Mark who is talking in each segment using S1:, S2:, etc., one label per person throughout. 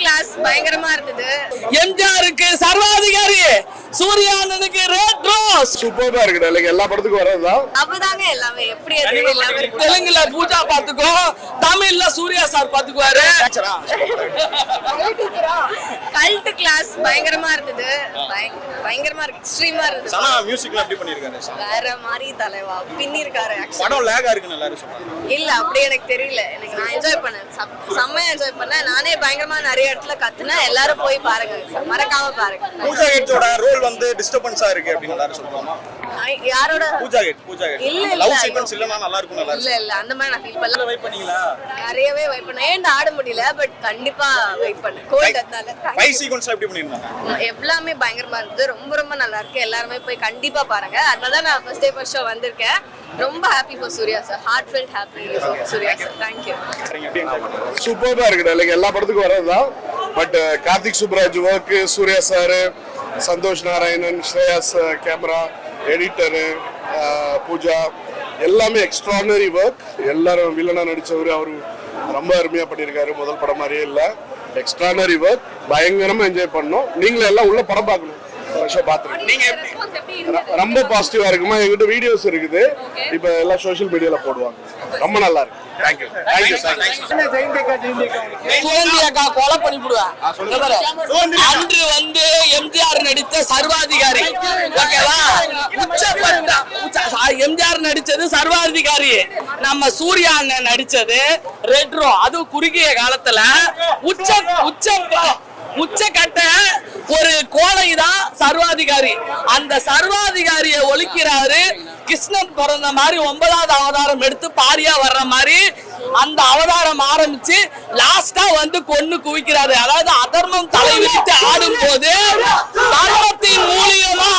S1: Class பயங்கரமா இருந்தது.
S2: எம்ஜிஆருக்கு சர்வாதிகாரி. சூர்யா அண்ணனுக்கு ரெட் ரோஸ்
S3: சூப்பரா இருக்கு லைக் எல்லா படத்துக்கும் வரதுதான்
S1: அப்பதாங்க எல்லாமே எப்படி.
S2: தெலுங்குல பூஜா பாத்துக்கோ தமிழ்ல சூர்யா சார் பாத்துக்குவாரு
S1: கல்ட் கிளாஸ் பயங்கரமா இருந்தது. பயங்க- பயங்கரமா இருக்கு எக்ஸ்ட்ரீமா இருந்தது.
S4: சனா மியூசிக்ல எப்படி பண்ணிருக்காரு
S1: வேற மாதிரி தலைவா பின்னி இருக்காரு.
S4: படம் லேகா இருக்குன்னு எல்லாரும் சொல்றாங்க.
S1: இல்ல அப்படி எனக்கு தெரியல. எனக்கு நான் என்ஜாய் பண்ணேன். செம்- செம்மையா என்ஜாய் பண்ணேன். நானே பயங்கரமா நிறைய இடத்துல கத்துனேன். எல்லாரும் போய் பாருங்க. மறக்காம பாருங்க.
S4: பூஜா கேட்டோட ரோல் வந்து டிஸ்டர்பன்ஸா இருக்கு அப்படின்னு எல்லாரும் சொல்றாங்க
S1: ஐ- யாரோட?
S4: பூஜா கேட் பூஜா
S1: இல்ல,
S4: கேட்
S1: இல்ல,
S4: லவ்
S1: ஐயோ.
S4: சீக்வன்ஸ் இல்லனா நல்லா இருக்கும் நல்லா
S1: இல்ல இல்ல அந்த மாதிரி நான் ஃபீல் பண்ணல.
S4: வெயிட் பண்ணீங்களா?
S1: நிறையவே வெயிட் பண்ணேன். ஏன் ஆட முடியல? பட் கண்டிப்பா வெயிட் பண்ணேன். கோல்ட் அதனால.
S4: ஃபைவ் சீக்வன்ஸ் எப்படி பண்ணிருந்தாங்க?
S1: எல்லாமே பயங்கரமா இருந்தது. ரொம்ப ரொம்ப நல்லா இருக்கு. எல்லாருமே போய் கண்டிப்பா பாருங்க. அதனால தான் நான் ஃபர்ஸ்ட் டே ஃபர்ஸ்ட் ஷோ வந்திருக்கேன். ரொம்ப happy for Suriya sir heartfelt happy Suriya sir
S4: enjoy பண்ணீங்க?
S3: சூப்பரா இருக்கு. லைக் எல்லா படத்துக்கும் வரதுதான் but Karthik Subbaraj work Suriya sir Santhosh Narayanan Shreyas camera editor Pooja எல்லாமே எக்ஸ்ட்ரானரி ஒர்க் எல்லாரும் வில்லனா நடித்தவர் அவரு ரொம்ப அருமையா பண்ணியிருக்காரு. முதல் படம் மாதிரியே இல்லை. எக்ஸ்ட்ரானரி ஒர்க் பயங்கரமா என்ஜாய் பண்ணோம். நீங்களும் எல்லாம் உள்ள படம் பார்க்கணும். ஷோ பார்த்துருக்கீங்க
S4: நீங்க எப்படி
S3: ர- ரொம்ப பாசிட்டிவா இருக்குமா? எங்கிட்ட வீடியோஸ் இருக்குது. இப்ப எல்லாம் சோஷியல் மீடியால போடுவாங்க. ரொம்ப நல்லா இருக்கு. தேங்க்யூ தேங்க்யூ
S2: அக்கா கொலை பண்ணி விடுவேன் அன்று வந்து எம்ஜிஆர் நடித்த சர்வாதிகாரி. ஓகேவா? உச்சப்பட்ட எம்ஜிஆர் நடிச்சது சர்வாதிகாரி. நம்ம சூர்யா அண்ணன் நடிச்சது ரெட்ரோ. அது குறுகிய காலத்துல உச்ச உச்ச உச்சக்கட்ட ஒரு கோழை தான் சர்வாதிகாரி. அந்த சர்வாதிகாரியை ஒழிக்கிறாரு. கிருஷ்ணன் பிறந்த மாதிரி ஒன்பதாவது அவதாரம் எடுத்து பாரியா வர்ற மாதிரி அந்த அவதாரம் ஆரம்பிச்சு லாஸ்டா வந்து கொன்னு குவிக்கிறாரு. அதாவது அதர்மம் தலை விரித்து ஆடும் போது தர்மத்தின் மூலியமா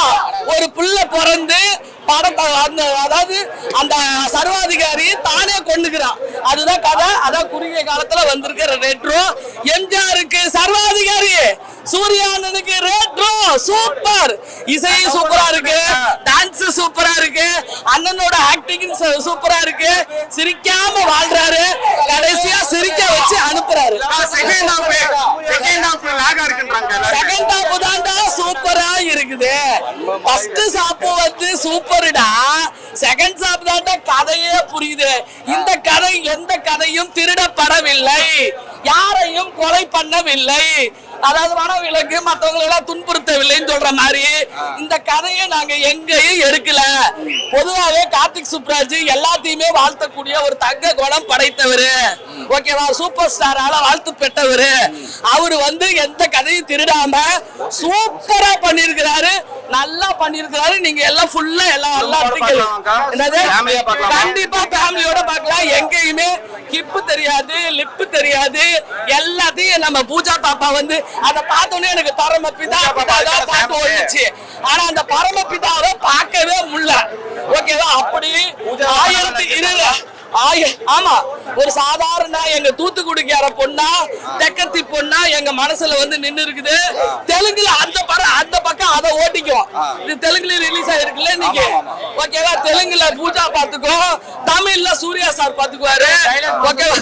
S2: ஒரு புள்ள பிறந்து படத்தை அந்த அதாவது அந்த சர்வாதிகாரி தானே கொண்டுக்கிறான் அதுதான் கதை. அதான் குறுகிய காலத்துல வந்திருக்கிற ரெட்ரோ எம்ஜிஆருக்கு சர்வாதிகாரி. சூர்யா ரேட்ரோ சூப்பர் இசை சூப்பரா இருக்கு டான்ஸ் சூப்பரா இருக்கு அண்ணனோட ஆக்டிங் சூப்பரா இருக்கு. சிரிக்காம வாழ்றாரு. கடைசியா சிரிக்க வச்சு அனுப்புறாரு.
S3: செகண்ட் ஹாஃப்
S2: தான்டா சூப்பரா இருக்குது. ஃபர்ஸ்ட் சாப்பு வந்து சூப்பர்டா செகண்ட் சாப் தான்டா கதையே புரியுது. இந்த கதை எந்த கதையும் திருடப்படவில்லை. யாரையும் கொலை பண்ணவில்லை. அதாவது வனவிலங்கு மற்றவங்களை எல்லாம் துன்புறுத்தவில்லைன்னு சொல்ற மாதிரி இந்த கதையை நாங்க எங்கேயும் எடுக்கல. பொதுவாகவே கார்த்திக் சுப்ராஜ் எல்லாத்தையுமே வாழ்த்தக்கூடிய ஒரு தங்க குணம் படைத்தவர். ஓகேவா? சூப்பர் ஸ்டாரால வாழ்த்து பெற்றவர். அவரு வந்து எந்த கதையும் திருடாம சூப்பரா பண்ணிருக்கிறாரு நல்லா பண்ணிருக்கிறாரு நீங்க எல்லாம் ஃபுல்லா எல்லாம் என்னது? கண்டிப்பா ஃபேமிலியோட பார்க்கலாம். எங்கேயுமே ஹிப்பு தெரியாது லிப்பு தெரியாது. எல்லாத்தையும் நம்ம பூஜா பாப்பா வந்து அதை பார்த்தோன்னே எனக்கு பரம பிதா பிதா தான் பாட்டு ஓடுச்சு ஆனா அந்த பரம பிதாவை பார்க்கவே முடியல ஓகேவா அப்படி ஆயிரத்தி இருபது ஆய ஆமா ஒரு சாதாரண எங்க தூத்துக்குடிக்கார பொண்ணா தெக்கத்தி பொண்ணா எங்க மனசுல வந்து நின்னு இருக்குது. தெலுங்குல அந்த படம் அந்த பக்கம் அதை ஓட்டிக்கும். இது தெலுங்குல ரிலீஸ் ஆயிருக்குல்ல இன்னைக்கு. ஓகேவா தெலுங்குல பூஜா பாத்துக்கோ தமிழ்ல சூர்யா சார் பாத்துக்குவாரு ஓகேவா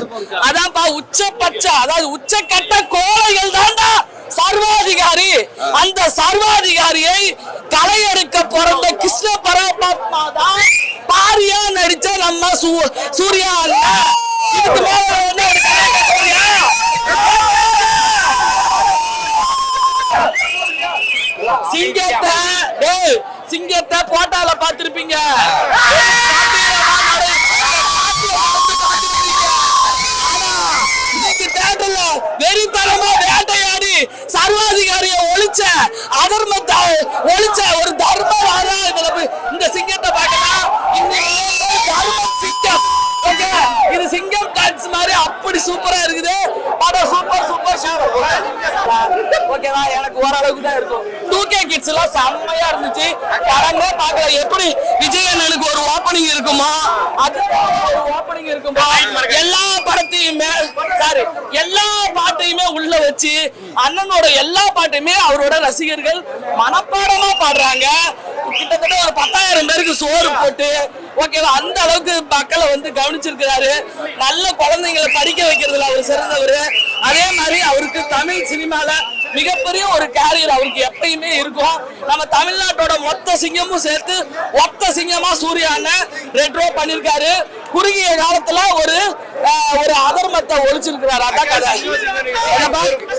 S2: அதான்ப்பா உச்சபட்ச அதாவது உச்சக்கட்ட கோழைகள் தான்டா சர்வாதிகாரி. அந்த சர்வாதிகாரியை கலையெடுக்க பிறந்த கிருஷ்ண பரமாத்மா தான் பாரியா நம்ம சூர்யா அல்ல. இதுக்கு மேல என்ன சிங்கத்தை சிங்கத்தை போட்டால பாத்திருப்பீங்க தேட்டர்ல வெறித்தனமா வேட்டையாடி சர்வாதிகாரிய ஒழிச்ச அதர்மத்தை ஒழிச்ச ஒரு தர்மவாரா இதுல இந்த சிங்கத்தை சிங்கம் டான்ஸ் மாதிரி அப்படி சூப்பரா இருக்குது. படம் சூப்பர் சூப்பர் சூப்பர் ஓகேவா? எனக்கு ஓரளவுக்கு தான் இருக்கும். டூ கே கிட்ஸ் எல்லாம் செம்மையா இருந்துச்சு. படமே பார்க்கல. எப்படி விஜய் அண்ணனுக்கு ஒரு ஓப்பனிங் இருக்குமா? அது ஒரு ஓப்பனிங் இருக்குமா? எல்லா படத்தையுமே சாரி எல்லா பாட்டையுமே உள்ள வச்சு அண்ணனோட எல்லா பாட்டையுமே அவரோட ரசிகர்கள் மனப்பாடமா பாடுறாங்க. கிட்டத்தட்ட ஒரு பத்தாயிரம் பேருக்கு சோறு போட்டு ஓகேவா அந்த அளவுக்கு மக்களை வந்து கவனிச்சிருக்கிறாரு. நல்ல குழந்தைங்களை படிக்க வைக்கிறதுல அவர் சிறந்தவர். அதே மாதிரி அவருக்கு தமிழ் சினிமால மிகப்பெரிய ஒரு கேரியர் அவருக்கு எப்பயுமே இருக்கும். நம்ம தமிழ்நாட்டோட மொத்த சிங்கமும் சேர்த்து ஒத்த சிங்கமா சூர்யான ரெட்ரோ பண்ணிருக்காரு. குறுகிய காலத்துல ஒரு அஹ், ஒரு அதர்மத்தை ஒழிச்சிருக்கிறாரு. அதான் கதை.